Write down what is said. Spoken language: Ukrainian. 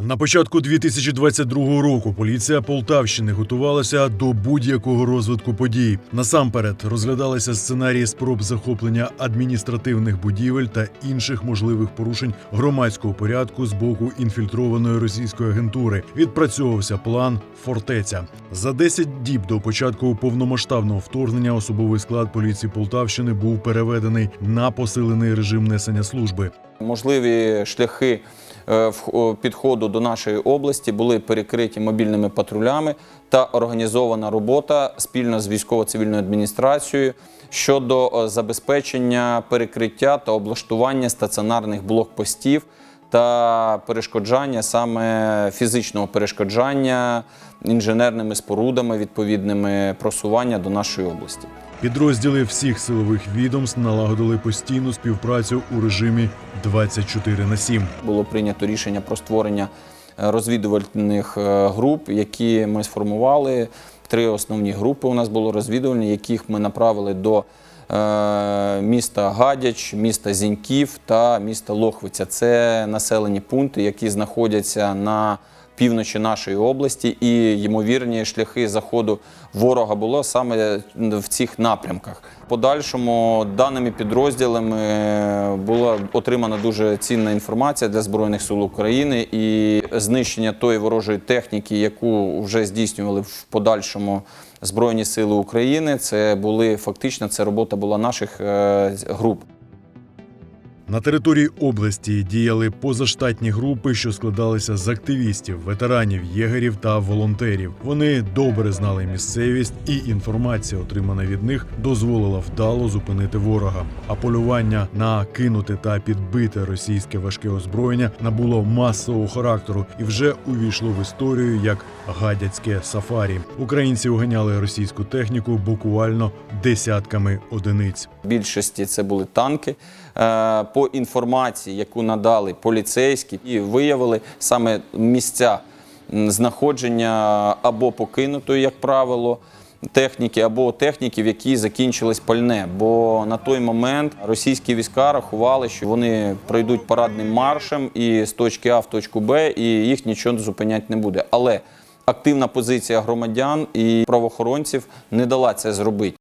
На початку 2022 року поліція Полтавщини готувалася до будь-якого розвитку подій. Насамперед розглядалися сценарії спроб захоплення адміністративних будівель та інших можливих порушень громадського порядку з боку інфільтрованої російської агентури. Відпрацьовувався план фортеця. За 10 діб до початку повномасштабного вторгнення особовий склад поліції Полтавщини був переведений на посилений режим несення служби. Можливі шляхи е, підходу до нашої області були перекриті мобільними патрулями та організована робота спільно з військово-цивільною адміністрацією щодо е, забезпечення перекриття та облаштування стаціонарних блокпостів та перешкоджання саме фізичного перешкоджання інженерними спорудами відповідними просування до нашої області. Підрозділи всіх силових відомств налагодили постійну співпрацю у режимі 24 на 7. було прийнято рішення про створення е, розвідувальних е, груп, які ми сформували. Три основні групи у нас було розвідувальні, яких ми направили до е, міста Гадяч, міста Зіньків та міста Лохвиця. Це населені пункти, які знаходяться на півночі нашої області, і ймовірні шляхи заходу ворога було саме в цих напрямках. Подальшому даними підрозділами була отримана дуже цінна інформація для збройних сил України і знищення тої ворожої техніки, яку вже здійснювали в подальшому збройні сили України. Це були фактично це робота була наших е, груп. На території області діяли позаштатні групи, що складалися з активістів, ветеранів, єгерів та волонтерів. Вони добре знали місцевість, і інформація, отримана від них, дозволила вдало зупинити ворога. А полювання на кинуте та підбите російське важке озброєння набуло масового характеру і вже увійшло в історію як гадяцьке сафарі. Українці уганяли російську техніку буквально десятками одиниць. Більшості це були танки. По інформації, яку надали поліцейські, і виявили саме місця знаходження або покинутої, як правило, техніки, або техніки, в якій закінчилось пальне. Бо на той момент російські війська рахували, що вони пройдуть парадним маршем і з точки А в точку Б, і їх нічого зупиняти не буде. Але активна позиція громадян і правоохоронців не дала це зробити.